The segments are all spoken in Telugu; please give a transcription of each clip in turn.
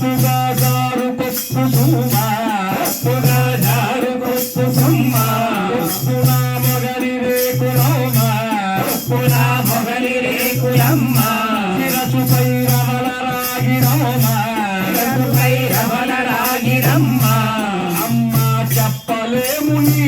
ఒప్పుగా జారు కొప్పు సుమ ఒప్పుగా జారు కొప్పు సుమ్మ ఒప్పున మొగలి రేకులమ్మ ఒప్పున మొగలి రేకులమ్మ శిరసుపై రమల రాగిరమ్మ ఇరవై రవల రాగిరమ్మ అమ్మ చెప్పలేము నీ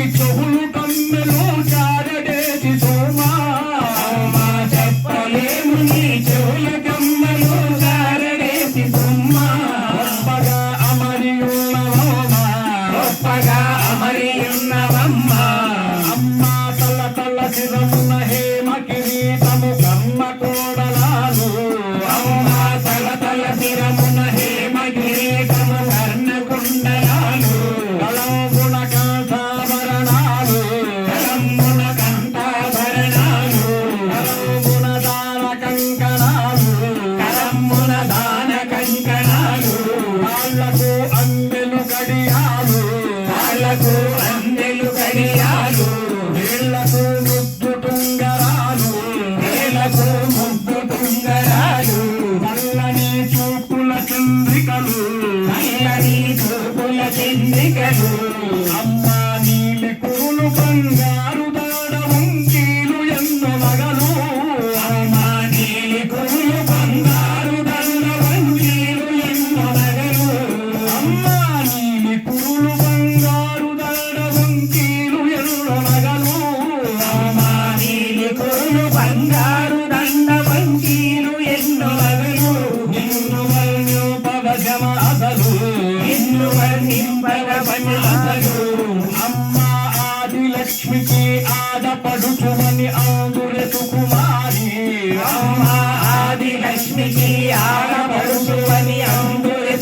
శిరమున హేమ కిరీటము కమ్మ కోడలాలు. అమ్మ తల తల శిరమున హేమ కిరీటము కర్ణ కుండలాలు కళంబున కంఠాభరణాలు కలమ్మున కంఠాభరణాలు. కళంబున దాన కంకణాలు. కలమ్మున దాన కంకణాలు. కాళ్ళకు అందెలు కడియాలు. కాళ్ళకు అందెలు కడియాలు. Amen. బాధపడుచుమని ఆడపడుచుమని ఆందుల సుకుమారి అమ్మ ఆది లక్ష్మికి ఆడపడుచుమని అని అందురి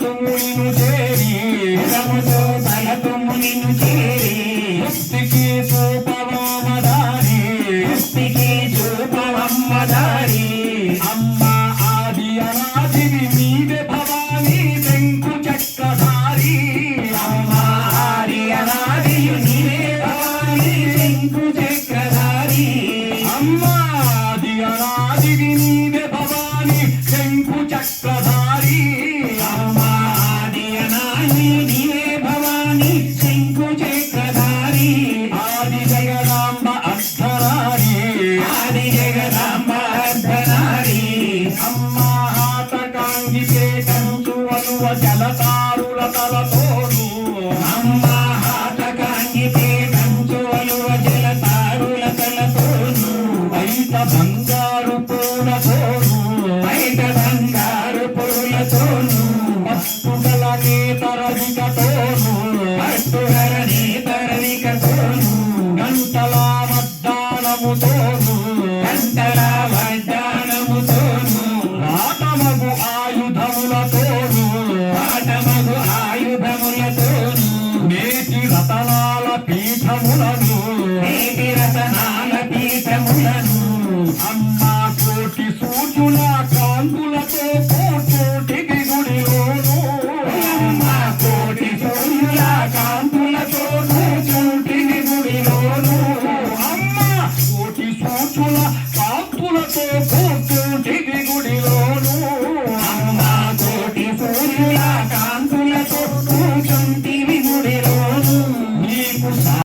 తనతము నిన్ను చేరి తముతో తనతము నిన్ను చేరి. ముక్తికి చూపవమ్మదారి ముక్తికి చూపవమ్మదారి అమ్మ ఆది అనాదివి మీదే భవాని వెంకు చక్రధారి. అమ్మ ఆది అనాది నీవే భవాని వెంకు చక్రధారి. అమ్మ ఆది అనాదివి నీవే Bhavani Venku Chakradhari. la la la la